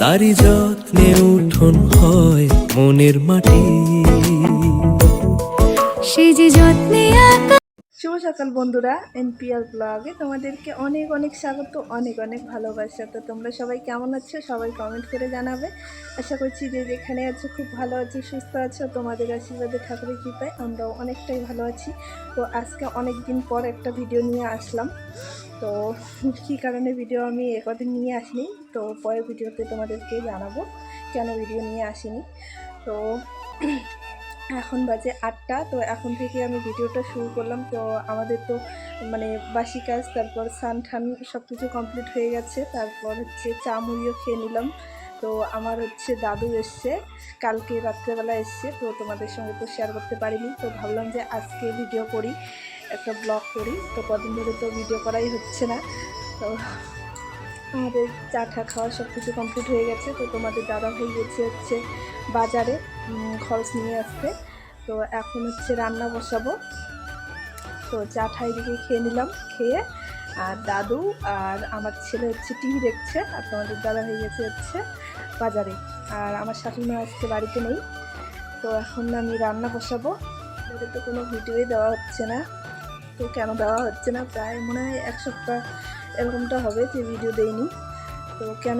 তারি যত্নে উঠোন হয় মনের মাটি। সে যে যত্নে শুভ সকাল বন্ধুরা, এনপিআর ব্লগে তোমাদেরকে অনেক অনেক স্বাগত, অনেক অনেক ভালোবাসা। তো তোমরা সবাই কেমন আছো? সবাই কমেন্ট করে জানাবে। আশা করছি যে যেখানে আছো খুব ভালো আছো, সুস্থ আছো, তোমাদের আশীর্বাদে ঠাকুরের কৃপায় আমরাও অনেকটাই ভালো আছি। তো আজকে অনেক দিন পর একটা ভিডিও নিয়ে আসলাম। তো কী কারণে ভিডিও আমি একদিন নিয়ে আসিনি? তো পরের ভিডিওতে তোমাদেরকে জানাব কেন ভিডিও নিয়ে আসিনি। তো এখন বাজে আটটা, তো এখন থেকে আমি ভিডিওটা শুরু করলাম। তো আমাদের তো মানে বাসি কাজ, তারপর সান ঠান সব কিছু কমপ্লিট হয়ে গেছে। তারপর হচ্ছে চা মুড়িও খেয়ে নিলাম। তো আমার হচ্ছে দাদু এসছে, কালকে রাত্রেবেলা এসছে, তো তোমাদের সঙ্গে তো শেয়ার করতে পারিনি। তো ভাবলাম যে আজকে ভিডিও করি, একটা ব্লগ করি। তো কদিন ধরে তো ভিডিও করাই হচ্ছে না। তো আমাদের চা ঠা খাওয়া সব কিছু কমপ্লিট হয়ে গেছে। তো তোমাদের দাদা হয়ে গেছে হচ্ছে বাজারে। খরচ নিয়ে আসতে তো এখন হচ্ছে রান্না বসাবো। তো চা ঠাই দিকে খেয়ে নিলাম, খেয়ে। আর দাদু আর আমার ছেলে হচ্ছে টিভি দেখছে, আর তোমাদের দাদা হয়ে গেছে হচ্ছে বাজারে। আর আমার শাশুড়ি আজকে বাড়িতে নেই। তো এখন আমি রান্না বসাবো। ওদের তো কোনো ভিডিওই দেওয়া হচ্ছে না। তো কেন দেওয়া হচ্ছে না? প্রায় মনে হয় এক সপ্তাহ এরকমটা হবে যে ভিডিও দেইনি। তো কেন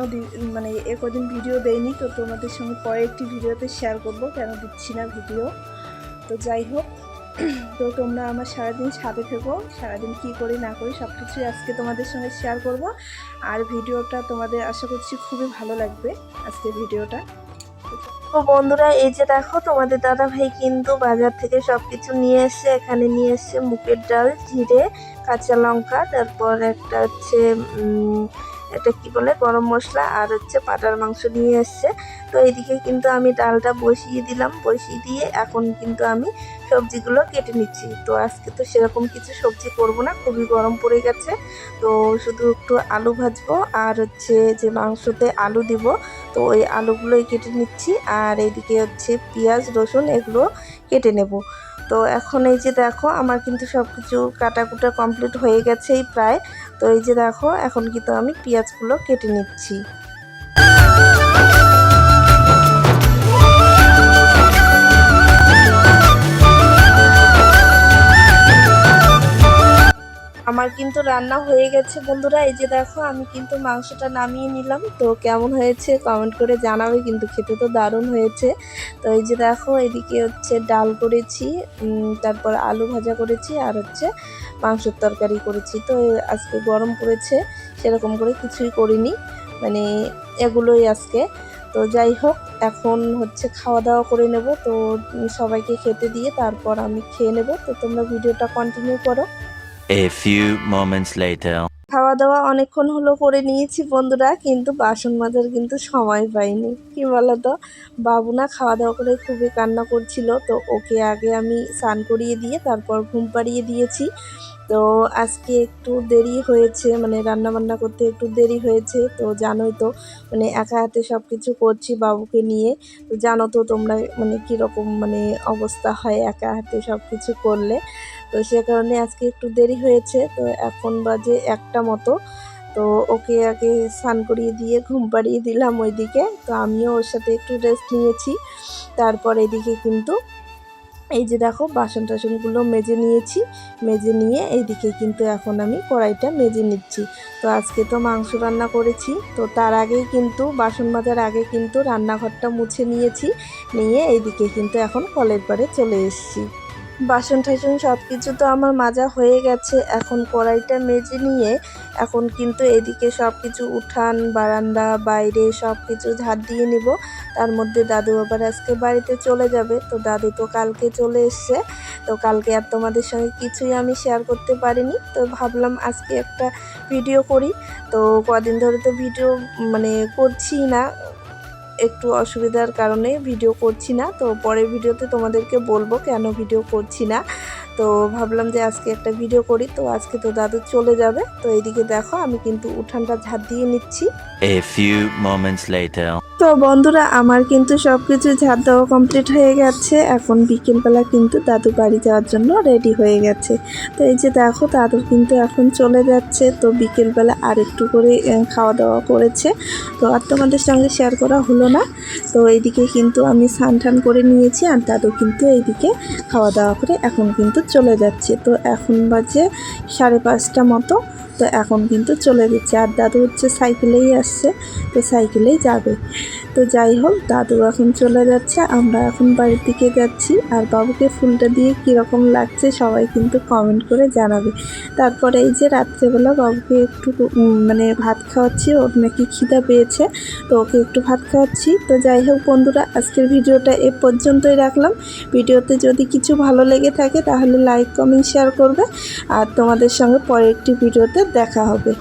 মানে এ কদিন ভিডিও দেয়নি তো তোমাদের সঙ্গে পরে একটি ভিডিওতে শেয়ার করব, কেন দিচ্ছি না ভিডিও। তো যাই হোক, তো তোমরা আমার সারাদিন সাথে থেকো, সারাদিন কী করি না করি সব কিছুই আজকে তোমাদের সঙ্গে শেয়ার করব। আর ভিডিওটা তোমাদের আশা করছি খুবই ভালো লাগবে, আজকে ভিডিওটা। তো বন্ধুরা, এই যে দেখো, তোমাদের দাদা ভাই কিন্তু বাজার থেকে সব কিছু নিয়ে এসছে এখানে নিয়ে এসছে মুগের ডাল, জিরে, কাঁচা লঙ্কা, তারপর একটা হচ্ছে এটা কি বলে, গরম মশলা আর হচ্ছে পাটার মাংস নিয়ে এসছে। তো এইদিকে কিন্তু আমি ডালটা বসিয়ে দিলাম, বসিয়ে দিয়ে এখন কিন্তু আমি সবজিগুলো কেটে নিচ্ছি। তো আজকে তো সেরকম কিছু সবজি করব না, খুবই গরম পড়ে গেছে। তো শুধু একটু আলু ভাজবো আর হচ্ছে যে মাংসতে আলু দিব, তো ওই আলুগুলোই কেটে নিচ্ছি। আর এইদিকে হচ্ছে পেঁয়াজ, রসুন এগুলো কেটে নেব। তো এখন এই যে দেখো, আমার কিন্তু সব কিছু কাটাকুটা কমপ্লিট হয়ে গেছেই প্রায়। তো এই যে দেখো এখন কিন্তু আমি পেঁয়াজগুলো কেটে নিচ্ছি। আমার কিন্তু রান্না হয়ে গেছে, বন্ধুরা। এই যে দেখো, আমি কিন্তু মাংসটা নামিয়ে নিলাম। তো কেমন হয়েছে কমেন্ট করে জানাবে, কিন্তু খেতে তো দারুণ হয়েছে। তো এই যে দেখো, এদিকে হচ্ছে ডাল করেছি তারপর আলু ভাজা করেছি, আর হচ্ছে মাংসের তরকারি করেছি। তো আজকে গরম পড়েছে, সেরকম করে কিছুই করিনি মানে এগুলোই আজকে। তো যাই হোক, এখন হচ্ছে খাওয়া দাওয়া করে নেব। তো সবাইকে খেতে দিয়ে তারপর আমি খেয়ে নেব। তো তোমরা ভিডিওটা কন্টিনিউ করো। A few moments later. খাওয়া দাওয়া অনেকক্ষণ হলো করে নিয়েছি বন্ধুরা, কিন্তু বাসন মাজার কিন্তু সময় পাইনি। কি বলতো? বাবু না খাওয়া দাওয়া করে খুবই কান্না করছিল, তো ওকে আগে আমি স্নান করিয়ে দিয়ে তারপর ঘুম পাড়িয়ে দিয়েছি। তো আজকে একটু দেরি হয়েছে মানে রান্না বান্না করতে একটু দেরি হয়েছে, তো জানোই তো মানে একা হাতে সব কিছু করছি বাবুকে নিয়ে। তো জানো তো তোমরা মানে কীরকম মানে অবস্থা হয় একা হাতে সব কিছু করলে। তো সে কারণে আজকে একটু দেরি হয়েছে, তো এখন বাজে একটা মতো। তো ওকে আগে স্নান করিয়ে দিয়ে ঘুম পাড়িয়ে দিলাম ওইদিকে, তো আমিও ওর সাথে একটু রেস্ট নিয়েছি। তারপর এদিকে কিন্তু এই যে দেখো বাসন টাসনগুলো মেজে নিয়েছি, মেজে নিয়ে এইদিকে কিন্তু এখন আমি কড়াইটা মেজে নিচ্ছি। তো আজকে তো মাংস রান্না করেছি, তো তার আগেই কিন্তু বাসন মাজার আগে কিন্তু রান্নাঘরটা মুছে নিয়েছি, নিয়ে এইদিকে কিন্তু এখন কলের পাড়ে চলে এসেছি। বাসন টাসন সব কিছু তো আমার মাজা হয়ে গেছে। এখন কড়াইটা মেজে নিয়ে এখন কিন্তু এদিকে সব কিছু উঠান, বারান্দা, বাইরে সব কিছু ঝাড় দিয়ে নিব। তার মধ্যে দাদু আবার আজকে বাড়িতে চলে যাবে। তো দাদু তো কালকে চলে এসছে। তো কালকে আর তোমাদের সঙ্গে কিছুই আমি শেয়ার করতে পারিনি। তো ভাবলাম আজকে একটা ভিডিও করি। তো কদিন ধরে তো ভিডিও মানে করছি না। একটু অসুবিধার কারণে ভিডিও করছি না। তো পরের ভিডিওতে তোমাদেরকে বলব কেন ভিডিও করছি না। তো ভাবলাম যে আজকে একটা ভিডিও করি। তো আজকে তো দাদু চলে যাবে। তো এইদিকে দেখো, আমি কিন্তু উঠানটা ঝাঁপ দিয়ে নিচ্ছি। A few moments later. তো বন্ধুরা, আমার কিন্তু সব কিছু ঝাড় দেওয়া কমপ্লিট হয়ে গেছে। এখন বিকেলবেলা কিন্তু দাদু বাড়ি যাওয়ার জন্য রেডি হয়ে গেছে। তো এই যে দেখো, দাদু কিন্তু এখন চলে যাচ্ছে। তো বিকেলবেলা আর একটু করে খাওয়া দাওয়া করেছে। তো আর তোমাদের সঙ্গে শেয়ার করা হলো না। তো এইদিকে কিন্তু আমি স্নান টান করে নিয়েছি আর দাদু কিন্তু এইদিকে খাওয়া দাওয়া করে এখন কিন্তু চলে যাচ্ছে। তো এখন বাজে সাড়ে পাঁচটা মতো। তো এখন কিন্তু চলে যাচ্ছে আর দাদু হচ্ছে সাইকেলেই আসছে। তো সাইকেলেই যাবে। তো যাই হোক, দাদু এখন চলে যাচ্ছে, আমরা এখন বাড়ির দিকে যাচ্ছি। আর বাবুকে ফুলটা দিয়ে কীরকম লাগছে সবাই কিন্তু কমেন্ট করে জানাবে। তারপরে এই যে রাত্রেবেলা বাবুকে একটু মানে ভাত খাওয়াচ্ছি, ওর নাকি খিদা পেয়েছে, তো ওকে একটু ভাত খাওয়াচ্ছি। তো যাই হোক বন্ধুরা, আজকের ভিডিওটা এ পর্যন্তই রাখলাম। ভিডিওতে যদি কিছু ভালো লেগে থাকে, তাহলে লাইক কমেন্ট শেয়ার করবে। আর তোমাদের সঙ্গে পরের একটি ভিডিওতে দেখা হবে।